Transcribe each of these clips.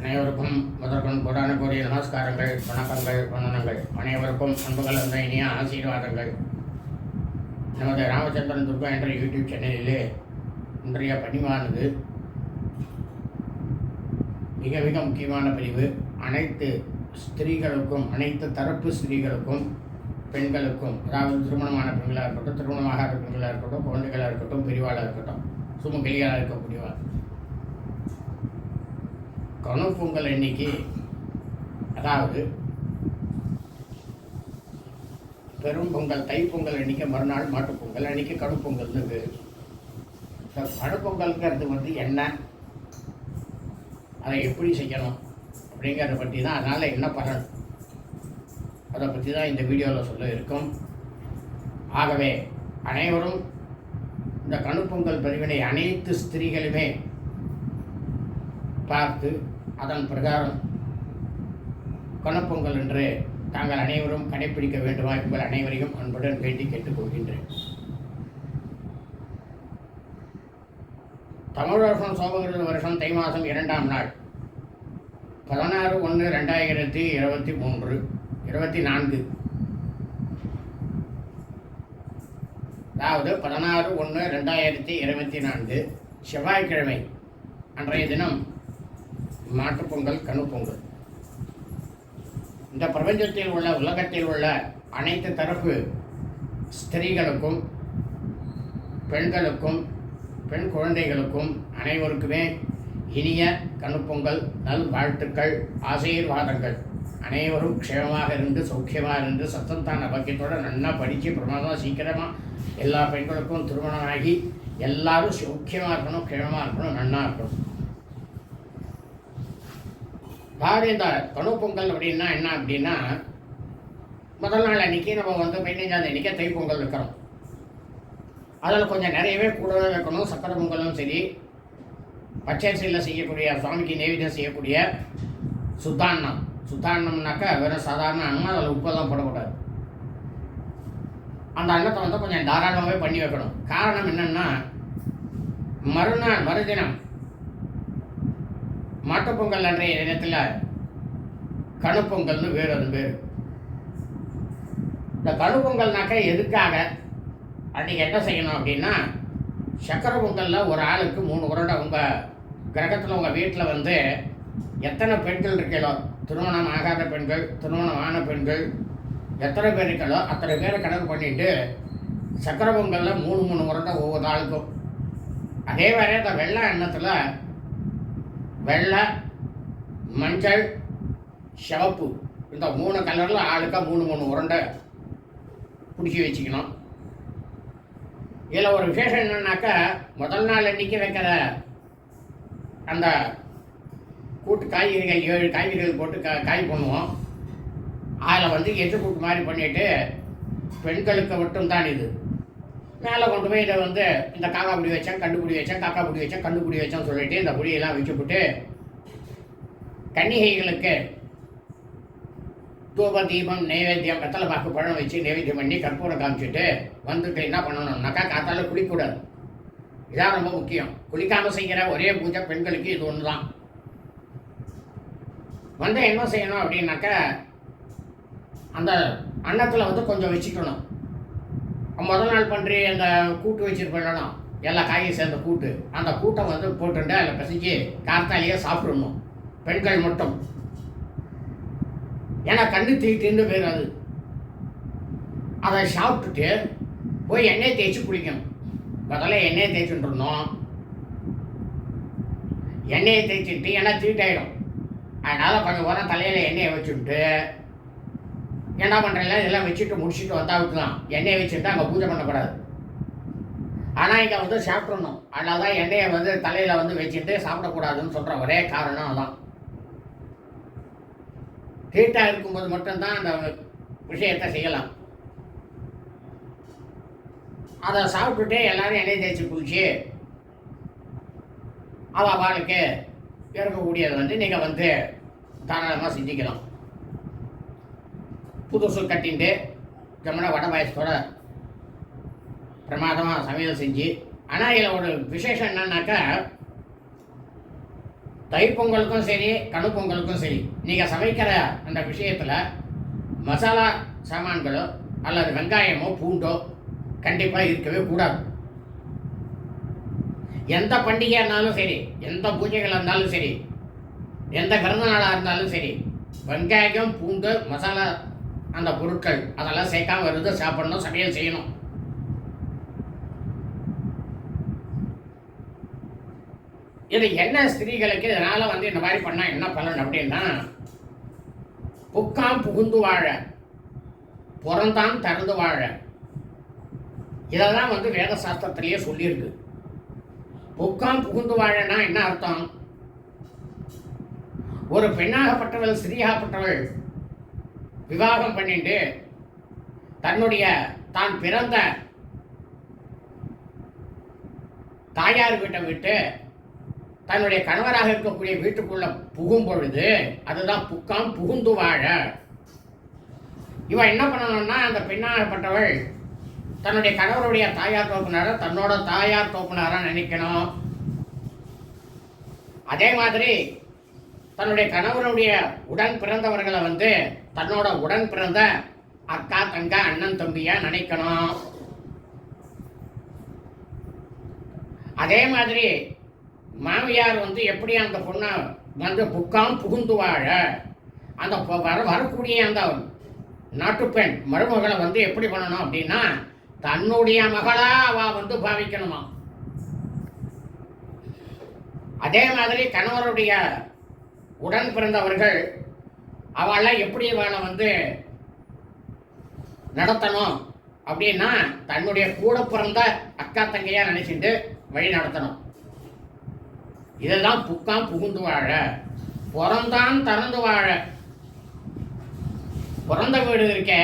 அனைவருக்கும் முதற்கொண்டு கோடான கோடிய நமஸ்காரங்கள் வணக்கங்கள் வந்தனங்கள். அனைவருக்கும் அன்புகள் அந்த இனிய ஆசீர்வாதங்கள். நமது ராமச்சந்திரன் துர்கா என்ற யூடியூப் சேனலிலே இன்றைய பதிவானது மிக மிக முக்கியமான பதிவு. அனைத்து ஸ்திரீகளுக்கும் அனைத்து தரப்பு ஸ்திரீகளுக்கும் பெண்களுக்கும் அதாவது திருமணமான பெண்களாக இருக்கட்டும் திருமணமாக பெண்களாக இருக்கட்டும் குழந்தைகளாக இருக்கட்டும் பெரியவாளாக இருக்கட்டும் சுமங்கலியாக இருக்கக்கூடியவா கணு பொங்கல் எண்ணிக்கை அதாவது பெரும் பொங்கல் தைப்பொங்கல் அன்றைக்கி அன்னைக்கு மறுநாள் மாட்டுப் பொங்கல் அன்னைக்கு கணு பொங்கல்னு பேர் இந்த கணுப்பொங்கல்ங்கிறது வந்து என்ன? அதை எப்படி செய்யணும்? அப்படிங்கிறத பற்றி தான் அதனால் என்ன பலன் அதை பற்றி தான் இந்த வீடியோவில் சொல்ல இருக்கும். ஆகவே அனைவரும் இந்த கணுப்பொங்கல் பதிவினை அனைத்து ஸ்திரீகளுமே பார்த்து அதன் பிரகாரம் குணப்பொங்கல் என்று தாங்கள் அனைவரும் கடைபிடிக்க வேண்டுமா உங்கள் அனைவரையும் அன்புடன் வேண்டி கேட்டுக்கொள்கின்றேன். தமிழ் வருஷம் சோபகிருத வருஷம் தை மாதம் இரண்டாம் நாள். பதினாறு ஒன்று ரெண்டாயிரத்தி இருபத்தி மூன்று இருபத்தி நான்கு. அதாவது பதினாறு ஒன்று ரெண்டாயிரத்தி இருபத்தி நான்கு செவ்வாய்க்கிழமை. அன்றைய தினம் மாட்டுப்பொங்கல் கணுப்பொங்கல் இந்த பிரபஞ்சத்தில் உள்ள உலகத்தில் உள்ள அனைத்து தரப்பு ஸ்திரீகளுக்கும் பெண்களுக்கும் பெண் குழந்தைகளுக்கும் அனைவருக்குமே இனிய கணுப்பொங்கல் நல் வாழ்த்துக்கள் ஆசீர்வாதங்கள். அனைவரும் க்ஷேமமாக இருந்து சௌக்கியமாக இருந்து சத்தந்தான பக்கியத்தோட நல்லா படித்து பிரமாதம் சீக்கிரமாக எல்லா பெண்களுக்கும் திருமணமாகி எல்லோரும் எல்லாரும் சௌக்கியமாக இருக்கணும் க்ஷேமமாக இருக்கணும் நன்னாக இருக்கணும். அதாவது இந்த கணு பொங்கல் அப்படின்னா என்ன அப்படின்னா முதல் நாள் அன்னைக்கு நம்ம வந்து பதினைஞ்சாம் அன்னைக்கு தைப்பொங்கல் வைக்கிறோம். அதில் கொஞ்சம் நிறையவே கூடவே வைக்கணும் சக்கரை பொங்கலும் சரி பச்சரிசியில் செய்யக்கூடிய சுவாமிக்கு நைவேத்தியம் செய்யக்கூடிய சுத்தாண்ணம் சுத்தாண்ணம்னாக்கா வெறும் சாதாரண அன்னம் அதில் உப்பெல்லாம் போடக்கூடாது. அந்த அன்னத்தை வந்து கொஞ்சம் தாராளமாகவே பண்ணி வைக்கணும். காரணம் என்னென்னா மறுநாள் மறுதினம் மாட்டுப்பொங்கல் அன்றைய தினத்தில் கணுப்பொங்கல்னு வேறு அது பேர். இந்த கணுப்பொங்கல்னாக்க எதுக்காக? அன்றைக்கி என்ன செய்யணும் அப்படின்னா சக்கரை பொங்கலில் ஒரு ஆளுக்கு மூணு உருண்டை உங்கள் கிரகத்தில் உங்கள் வீட்டில் வந்து எத்தனை பெண்கள் இருக்கீங்களோ திருமணம் ஆகாத பெண்கள் திருமணம் ஆன பெண்கள் எத்தனை பேர் இருக்கலோ அத்தனை பேரை கணக்கு பண்ணிட்டு சக்கரை பொங்கலில் மூணு மூணு உருண்டை ஒவ்வொரு ஆளுக்கும். அதே மாதிரி அந்த வெள்ளை எண்ணத்தில் வெள்ளை மஞ்சள் சிவப்பு. இந்த மூணு கலரில் ஆளுக்காக மூணு மூணு உருண்டை பிடிச்சி வச்சுக்கணும். இதில் ஒரு விசேஷம் என்னன்னாக்கா முதல் நாள் அன்றைக்கி வைக்கிற அந்த கூட்டு காய்கறிகள் ஏழு காய்கறிகள் போட்டு கா காய் பண்ணுவோம். அதில் வந்து எட்டு கூட்டு மாதிரி பண்ணிட்டு பெண்களுக்கு மட்டும்தான் இது. மேலே கொண்டு போய் இதை வந்து இந்த காக்கா பிடி வச்சேன் கண்டு பிடி வச்சேன் காக்கா பிடி வச்சேன் கண்டுபிடி வச்சேன்னு சொல்லிட்டு இந்த புடியெல்லாம் வச்சுப்பட்டு கன்னிகைகளுக்கு தூப தீபம் நைவேத்தியம் வெத்தலை பாக்கு பழம் வச்சு நைவேத்தியம் பண்ணி கற்பூரம் காமிச்சிட்டு வந்துட்டு என்ன பண்ணணும்னாக்கா காத்தால குளிக்கூடாது. இதான் ரொம்ப முக்கியம். குளிக்காமல் செய்கிற ஒரே பூஜை பெண்களுக்கு இது ஒன்று தான் வந்து என்ன செய்யணும் அப்படின்னாக்கா அந்த அன்னத்தில் வந்து கொஞ்சம் வச்சுக்கணும். முதல் நாள் பண்ணுறி அந்த கூட்டு வச்சுருப்பேன் எல்லா காயும் சேர்ந்த கூட்டு. அந்த கூட்டை வந்து போட்டுட்டு அதில் பிசைஞ்சு கார்த்தாலேயே சாப்பிடணும். பெண்கள் மட்டும். ஏன்னா கண்ணு தீட்டுன்னு பேர் அது. அதை சாப்பிட்டுட்டு போய் எண்ணெய் தேய்ச்சி குளிக்கணும். முதல்ல எண்ணெயை தேய்ச்சிட்டு இருந்தோம் எண்ணெயை தேய்ச்சிட்டு ஏன்னா தீட்டாயிடும். அதனால் கொஞ்சம் உரம் தலையில் எண்ணெயை வச்சுட்டு என்ன பண்ணுறீங்க இதெல்லாம் வச்சுட்டு முடிச்சுட்டு வந்தால் விட்டுலாம். எண்ணெயை வச்சுட்டு அங்கே பூஜை பண்ணக்கூடாது. ஆனால் இங்கே வந்து சாப்பிட்றணும் அதனால தான் எண்ணெயை வந்து தலையில் வந்து வச்சுட்டு சாப்பிடக்கூடாதுன்னு சொல்கிற ஒரே காரணம் அதான். ஹீட்டாக இருக்கும்போது மட்டும்தான் அந்த விஷயத்தை செய்யலாம். அதை சாப்பிட்டுட்டு எல்லாரும் எண்ணெய் தேய்ச்சி குளிச்சு அவள் அவளுக்கு இருக்கக்கூடியதை வந்து நீங்கள் வந்து தாராளமாக செஞ்சுக்கலாம். புதுசு கட்டின்ட்டு ஜம்முனா வட பாயசத்தோட பிரமாதமாக சமையல் செஞ்சு ஆனால் இதில் ஒரு விசேஷம் என்னன்னாக்கா தைப்பொங்கலுக்கும் சரி கணுப்பொங்கலுக்கும் சரி நீங்கள் சமைக்கிற அந்த விஷயத்தில் மசாலா சாமான்களோ அல்லது வெங்காயமோ பூண்டோ கண்டிப்பாக இருக்கவே கூடாது. எந்த பண்டிகையாக இருந்தாலும் சரி எந்த பூஜைகளாக இருந்தாலும் சரி எந்த பிறந்த நாளாக இருந்தாலும் சரி வெங்காயம் பூண்டு மசாலா அந்த பொருட்கள். அதெல்லாம் சேர்க்காம வருது சாப்பிடணும் சமையல் செய்யணும். இது என்ன ஸ்திரீகளுக்கு இதனால் வந்து இந்த மாதிரி பண்ணால் என்ன பலன் அப்படின்னா புக்காம் புகுந்து வாழ புறந்தான் திறந்து வாழ. இதெல்லாம் வந்து வேத சாஸ்திரத்திலேயே சொல்லியிருக்கு. புக்காம் புகுந்து வாழனா என்ன அர்த்தம்? ஒரு பெண்ணாகப்பட்டவள் ஸ்திரீயாகப்பட்டவள் விவாகம் பண்ணிட்டு தன்னுடைய தான் பிறந்த தாயார் வீட்டை விட்டு தன்னுடைய கணவராக இருக்கக்கூடிய வீட்டுக்குள்ள புகும் பொழுது அதுதான் புக்காம் புகுந்து வாழ. இவன் என்ன பண்ணணும்னா அந்த பெண்ணாகப்பட்டவள் தன்னுடைய கணவருடைய தாயார் தோப்புனார தன்னோட தாயார் தோப்புனாரா நினைக்கணும். அதே மாதிரி தன்னுடைய கணவருடைய உடன் பிறந்தவர்களை வந்து தன்னோட உடன் பிறந்த அக்கா தங்க அண்ணன் தம்பியா நினைக்கணும். அதே மாதிரி மாமியார் வந்து எப்படி அந்த பொண்ணை வந்து புக்காம் புகுந்து வாழ அந்த வர வரக்கூடிய அந்த நாட்டுப்பெண் மருமகளை வந்து எப்படி பண்ணணும் அப்படின்னா தன்னுடைய மகளா அவ வந்து பாவிக்கணுமா. அதே மாதிரி கணவருடைய உடன் பிறந்தவர்கள் அவளை எப்படி அவளை வந்து நடத்தணும் அப்படின்னா தன்னுடைய கூட பிறந்த அக்கா தங்கையா நினைச்சிட்டு வழி நடத்தணும். இதெல்லாம் புக்காம் புகுந்து வாழ பிறந்தான் திறந்து வாழ. பிறந்த வீடு இருக்கே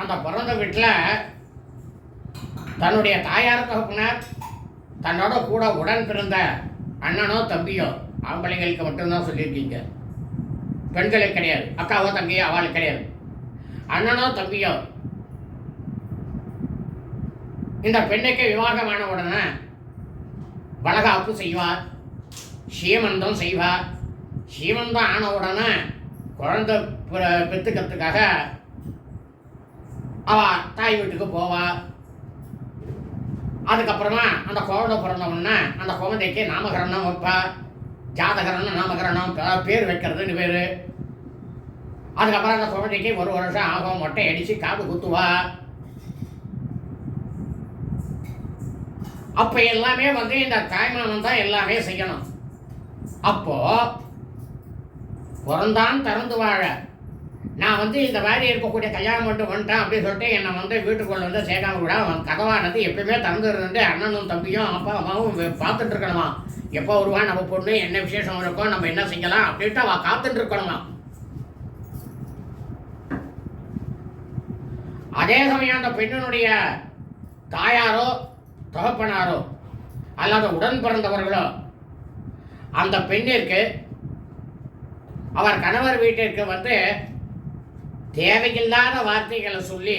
அந்த பிறந்த வீட்டில் தன்னுடைய தாயார் தகப்பினர் தன்னோட கூட உடன் பிறந்த அண்ணனோ தம்பியோ ஆம்பளைங்களுக்கு மட்டும்தான் சொல்லியிருக்கீங்க. பெண்களுக்கு கிடையாது. அக்காவோ தங்கையோ அவளுக்கு கிடையாது. அண்ணனோ தம்பியோ. இந்த பெண்ணுக்கு விவாகமான உடனே வளகாப்பு செய்வார். சீமந்தம் செய்வார். சீமந்தம் ஆன உடனே குழந்தை பெற்றுக்கிறதுக்காக அவ தாய் வீட்டுக்கு போவா அதுக்கப்புறமா அந்த குழந்தை பிறந்த உடனே அந்த குழந்தைக்கு நாமகரணம் வைப்பா ஜாதகரணம் நாமகரணம் பேர் வைக்கிறதுன்னு பேர். அதுக்கப்புறம் அந்த குழந்தைக்கு ஒரு வருஷம் ஆகும். மொட்டை அடித்து காது குத்துவா. அப்போ எல்லாமே வந்து இந்த தாய்மாமன் தான் எல்லாமே செய்யணும். அப்போ பிறந்தான் திறந்து வாழ. நான் வந்து இந்த மாதிரி இருக்கக்கூடிய கல்யாணம் மட்டும் வந்துட்டேன் அப்படின்னு சொல்லிட்டு என்னை வந்து வீட்டுக்குள்ள வந்து சேர்க்காம கூட அவன் கதவானது எப்பயுமே திறந்து இருந்து அண்ணனும் தம்பியும் அப்பா அம்மாவும் பார்த்துட்டு இருக்கணுமா? எப்போ வருவான் நம்ம பொண்ணு என்ன விசேஷம் இருக்கோ நம்ம என்ன செய்யலாம் அப்படின்ட்டு அவள் காத்துட்டு இருக்கணுமா? அதே சமயம் அந்த பெண்ணினுடைய தாயாரோ தகப்பனாரோ அல்லாத உடன் பிறந்தவர்களோ அந்த பெண்ணிற்கு அவர் கணவர் வீட்டிற்கு வந்து தேவையில்லாத வார்த்தைகளை சொல்லி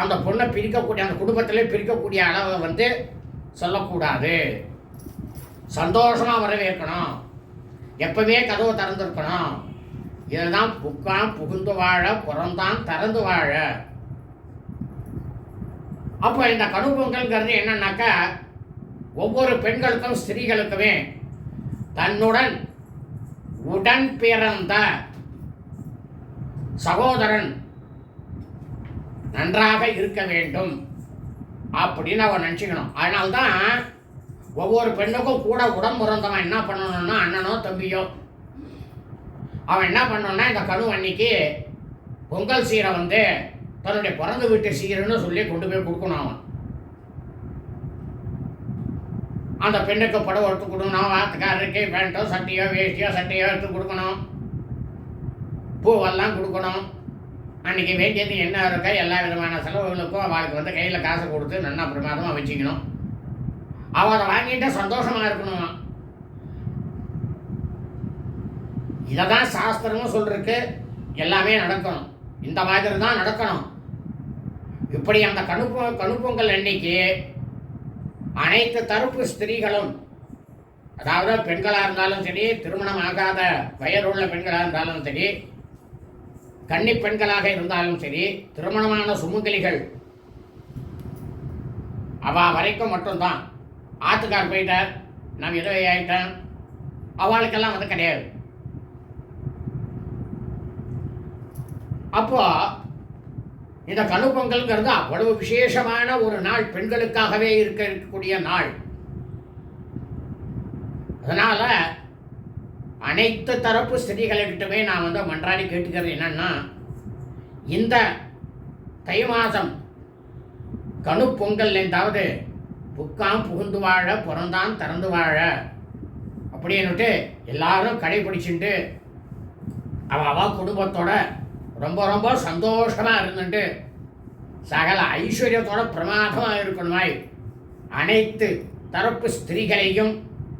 அந்த பொண்ணை பிரிக்கக்கூடிய அந்த குடும்பத்திலே பிரிக்கக்கூடிய அளவை வந்து சொல்லக்கூடாது. சந்தோஷமாக வரவேற்கணும். எப்பவே கதவு திறந்துருக்கணும். இதுதான் புக்கான் புகுந்து வாழ புறந்தான் திறந்து வாழ. அப்போ இந்த கடுப்பொங்கல்ங்கிறது என்னன்னாக்கா ஒவ்வொரு பெண்களுக்கும் ஸ்திரீகளுக்குமே தன்னுடன் உடன் பிறந்த சகோதரன் நன்றாக இருக்க வேண்டும் அப்படின்னு அவன் நினச்சிக்கணும். அதனால்தான் ஒவ்வொரு பெண்ணுக்கும் கூட உடம்பு பிறந்தவன் என்ன பண்ணணும்னா அண்ணனோ தம்பியோ? அவன் என்ன பண்ணணும்னா இந்த கனு அன்னைக்கு பொங்கல் சீரை வந்து தன்னுடைய பிறந்த வீட்டு சீரன்னு சொல்லி கொண்டு போய் கொடுக்கணும் அவன். அந்த பெண்ணுக்கு படம் எடுத்து கொடுக்கணும் வாத்துக்காரருக்கு பேண்ட்டோ சட்டையோ வேஷ்டியோ சட்டையோ எடுத்து கொடுக்கணும். பூவெல்லாம் கொடுக்கணும். அன்றைக்கி வேண்டியது என்ன இருக்கோ எல்லா விதமான செலவுகளுக்கும் அவளுக்கு வந்து கையில் காசு கொடுத்து நல்லா பிரமாதமாக வச்சுக்கணும். அவள் அதை வாங்கிட்டு சந்தோஷமாக இருக்கணும்? இதை தான் சாஸ்திரமும் சொல்லிருக்கு எல்லாமே நடக்கணும். இந்த மாதிரி தான் நடக்கணும். இப்படி அந்த கணுப்பு கணுப்பொங்கல் அன்னைக்கு அனைத்து தரப்பு ஸ்திரீகளும் அதாவது பெண்களாக இருந்தாலும் சரி திருமணம் ஆகாத வயதுள்ள பெண்களாக இருந்தாலும் சரி கன்னி பெண்களாக இருந்தாலும் சரி திருமணமான சுமங்கலிகள் அவ வரைக்கும் மட்டும்தான். ஆத்துக்கார் போயிட்டார். நான் விதவை ஆயிட்டேன் அவளுக்கெல்லாம் வந்து கிடையாது. அப்போ இந்த கனு பொங்கல்ங்கிறது அவ்வளவு விசேஷமான ஒரு நாள். பெண்களுக்காகவே இருக்க இருக்கக்கூடிய நாள். அதனால அனைத்து தரப்பு ஸ்திரீகள்கிட்டமே நான் வந்து மன்றாடி கேட்டுக்கிறது என்னன்னா இந்த தை மாதம் கனு பொங்கல் என்றாவது புக்காம் புகுந்து வாழ பிறந்தான் திறந்து வாழ. அப்படின்னுட்டு எல்லாரும் கடைபிடிச்சுட்டு அவள் அவ குடும்பத்தோட ரொம்ப ரொம்ப சந்தோஷமாக இருந்துட்டு சகல ஐஸ்வர்யத்தோட பிரமாதமாக இருக்கணுமாய் அனைத்து தரப்பு ஸ்திரீகளையும்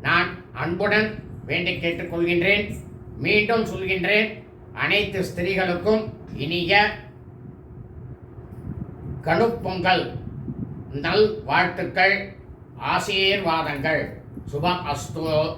நான் அன்புடன் வேண்டி கேட்டுக்கொள்கின்றேன். மீண்டும் சொல்கின்றேன் அனைத்து ஸ்திரீகளுக்கும் இனிய கணுப்பொங்கல். நல் வாழ்த்துக்கள் ஆசீர்வாதங்கள் சுபம் அஸ்து.